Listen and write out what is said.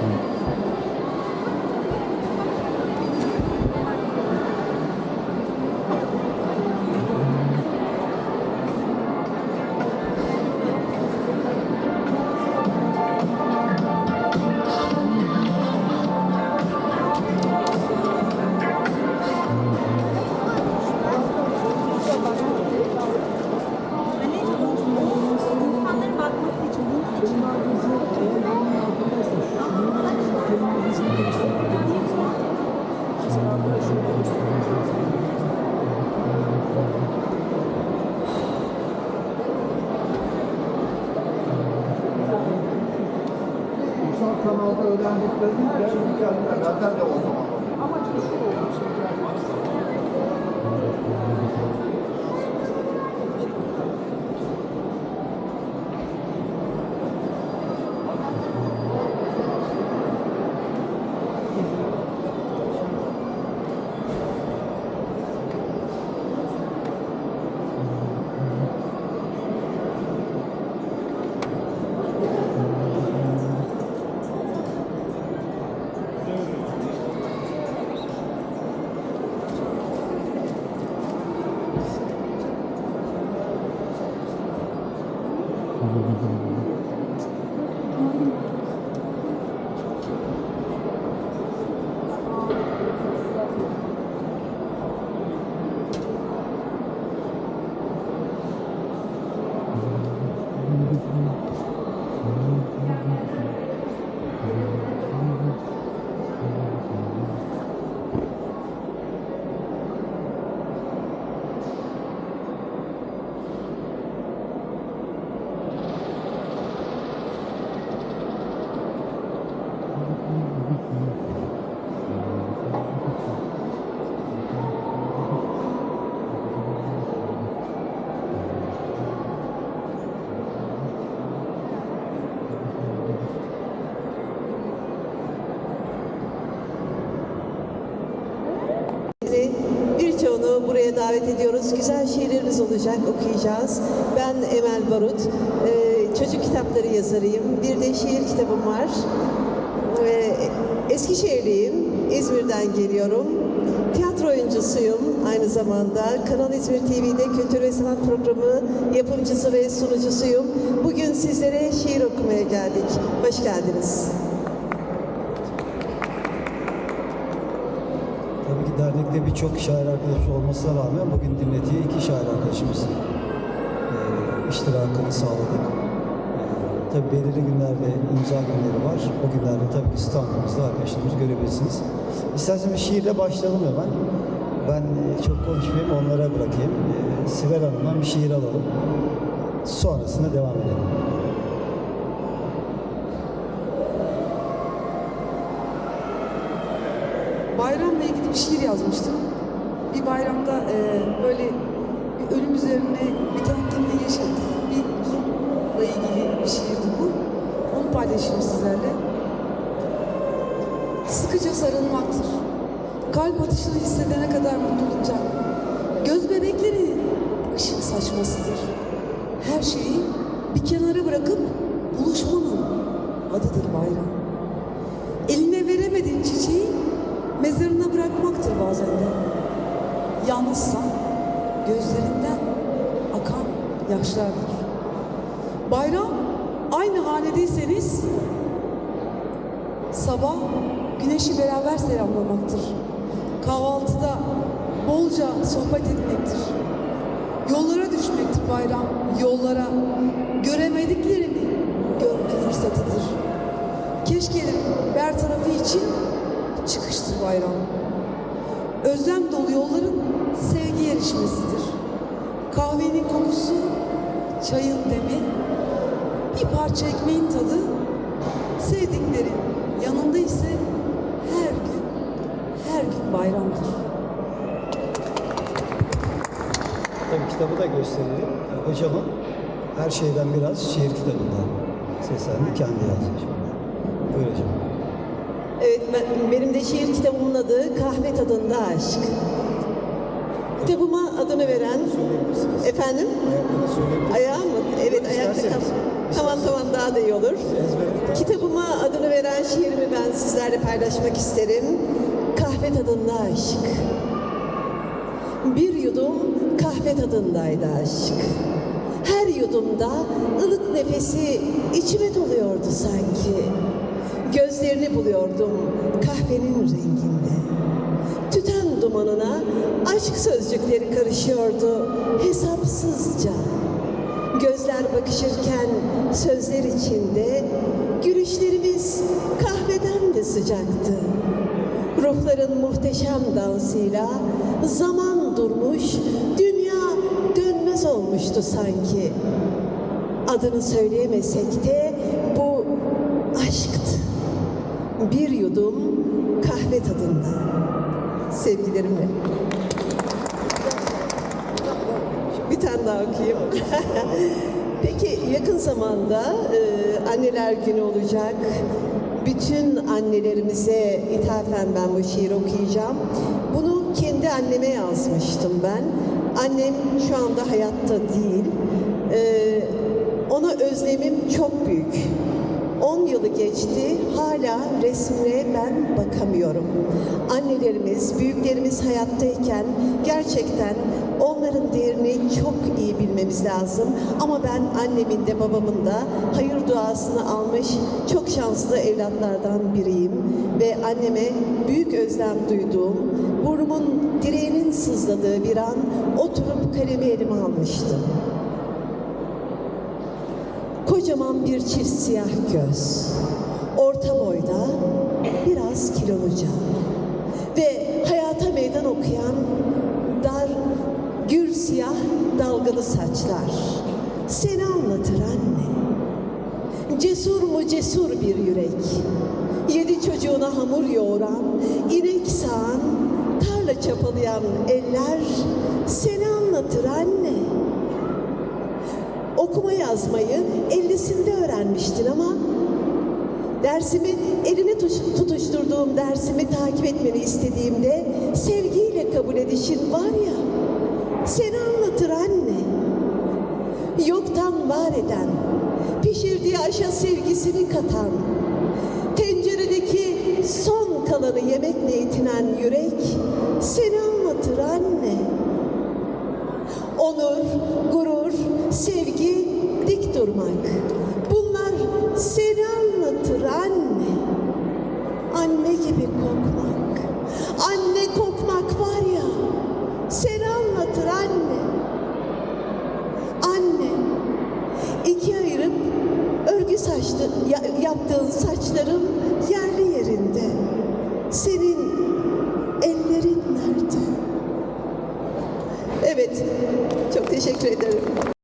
嗯，öğrendiklerini kendi kendine zaten de o Birçoğunu buraya davet ediyoruz. Güzel şiirlerimiz olacak, okuyacağız. Ben Emel Barut, Ee, çocuk kitapları yazarıyım. Bir de şiir kitabım var. Ee, Eskişehirliyim, İzmir'den geliyorum. Tiyatro oyuncusuyum aynı zamanda. Kanal İzmir TV'de Kültür ve Sanat Programı yapımcısı ve sunucusuyum. Bugün sizlere şiir okumaya geldik. Hoş geldiniz. Tabii ki dernekte birçok şair arkadaş olmasına rağmen bugün dinletiye iki şair arkadaşımızın e, iştirakını sağladık. E, tabii belirli günlerde imza günleri var. O günlerde tabii ki standımızda arkadaşlarımızı görebilirsiniz. İsterseniz şiirle başlayalım hemen. Ben e, çok konuşmayayım, onlara bırakayım. E, Sibel Hanım'dan bir şiir alalım. Sonrasında devam edelim. Bayramla ilgili bir şiir yazmıştım. Bir bayramda e, böyle bir ölüm üzerine bir tanıdığımın yaşadığı bir durumla ilgili bir şiirdi bu. Onu paylaşayım sizlerle. Sıkıca sarılmaktır. Kalp atışını hissedene kadar mutlulukça. Göz bebekleri ışık saçmasıdır. Her şeyi bir kenara bırakıp buluşmanın adıdır bayram. Eline veremediğin çiçeği mezarına bırakmaktır bazen de. Yalnızsan gözlerinden akan yaşlardır. Bayram aynı hanedeyseniz sabah güneşi beraber selamlamaktır. Kahvaltıda bolca sohbet etmektir. Yollara düşmektir bayram, yollara. Göremediklerini görme fırsatıdır. Keşke'nin ber tarafı için çıkıştır bayram. Özlem dolu yolların sevgi erişmesidir. Kahvenin kokusu, çayın demi, bir parça ekmeğin tadı, sevdiklerin yanında ise her gün, her gün bayramdır. Tabii kitabı da gösterelim. Hocamın her şeyden biraz şiir kitabından seslendi, kendi yazmış. Buyur hocam. Evet, ben, benim de şiir kitabımın adı Kahve Tadında Aşk. Kitabıma adını veren, efendim, ayağı mı? Evet, ayakta kal. Tamam tamam daha da iyi olur. Kitabıma adını veren şiirimi ben sizlerle paylaşmak isterim. Kahve Tadında Aşk. Bir yudum kahve tadındaydı aşk. Her yudumda ılık nefesi içime doluyordu sanki. Gözlerini buluyordum kahvenin renginde. Tüten dumanına aşk sözcükleri karışıyordu hesapsızca. Gözler bakışırken sözler içinde gülüşlerimiz kahveden de sıcaktı. Ruhların muhteşem dansıyla zaman durmuş, dünya dönmez olmuştu sanki. Adını söyleyemesek de bu aşktı. Bir yudum kahve tadında. Sevgilerimle. Bir tane daha okuyayım. Peki yakın zamanda e, anneler günü olacak. Bütün annelerimize ithafen ben bu şiiri okuyacağım. Bunu kendi anneme yazmıştım ben. Annem şu anda hayatta değil. E, ona özlemim çok büyük. 10 yılı geçti, hala resmine ben bakamıyorum. Annelerimiz, büyüklerimiz hayattayken gerçekten onların değerini çok iyi bilmemiz lazım. Ama ben annemin de babamın da hayır duasını almış çok şanslı evlatlardan biriyim. Ve anneme büyük özlem duyduğum, burnumun direğinin sızladığı bir an oturup kalemi elime almıştım. Kocaman bir çift siyah göz. Orta boyda, biraz kiloluca. Ve hayata meydan okuyan dar, gür siyah dalgalı saçlar. Seni anlatır anne. Cesur mu cesur bir yürek. Yedi çocuğuna hamur yoğuran, inek sağan, tarla çapalayan eller seni anlatır anne. Okuma yazmayı ellisinde öğrenmiştin ama dersimi eline tuş- tutuşturduğum dersimi takip etmeni istediğimde sevgiyle kabul edişin var ya seni anlatır anne. Yoktan var eden, pişirdiği aşa sevgisini katan, tenceredeki son kalanı yemekle yetinen yürek seni anlatır anne. Onur, gurur, sevgi, dik durmak.